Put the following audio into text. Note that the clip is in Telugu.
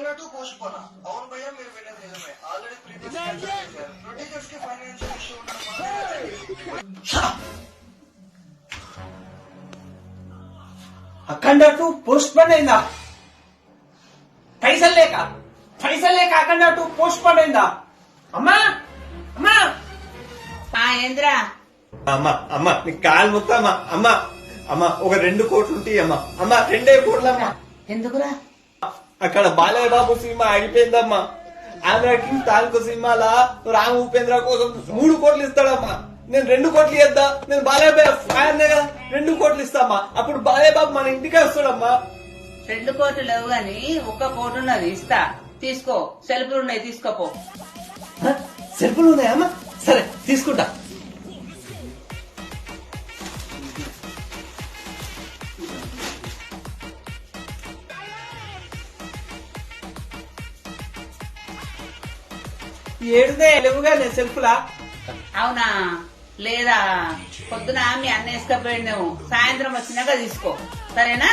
అఖండ టు పోస్ట్ పోనా అవును భయ్యా మీరు విన్నది నిజమే. ఆల్రెడీ ప్రీవియస్ ప్రొడ్యూసర్స్కి ఫైనాన్షియల్ ఇష్యూ ఉండడం అఖండ టూ పోస్ట్ పోన్ అయిందా? పైసలు లేక? పైసలు లేక అఖండ టూ పోస్ట్ పోన్ అయిందా? అమ్మా! అమ్మా! ఆ ఏంద్రా? అమ్మ అమ్మ నీ కాలు మొత్తమ్మా అమ్మ అమ్మ ఒక రెండు కోట్లు ఉంటాయి అమ్మ. అమ్మ రెండే కోట్లమ్మా. ఎందుకురా? అక్కడ బాలయ్య బాబు సినిమా అయిపోయిందమ్మా ఆంధ్ర కింగ్ తాలూకు సినిమాలా? రామ్ ఉపేంద్ర కోసం మూడు కోట్లు ఇస్తాడమ్మా. నేను రెండు కోట్లు ఇద్దా నేను బాలయ్య బాబు ఫ్యాన్ కదా. రెండు కోట్లు ఇస్తామ్మా అప్పుడు బాలయ్య బాబు మన ఇంటికే వస్తాడమ్మా. రెండు కోట్లు లేవు గాని ఒక్క కోటు ఉన్నది. ఇస్తా. తీసుకో. సెల్ఫ్లు ఉన్నాయి తీసుకోపో? సెల్ఫ్లు ఉన్నాయమ్మా సరే తీసుకుంటా. ఏడుదే లేవుగానే సెల్ఫ్లా? అవునా? లేదా? పొద్దున మీ అన్న వేసుకపోయింది సాయంత్రం వచ్చినాక తీసుకో. సరేనా?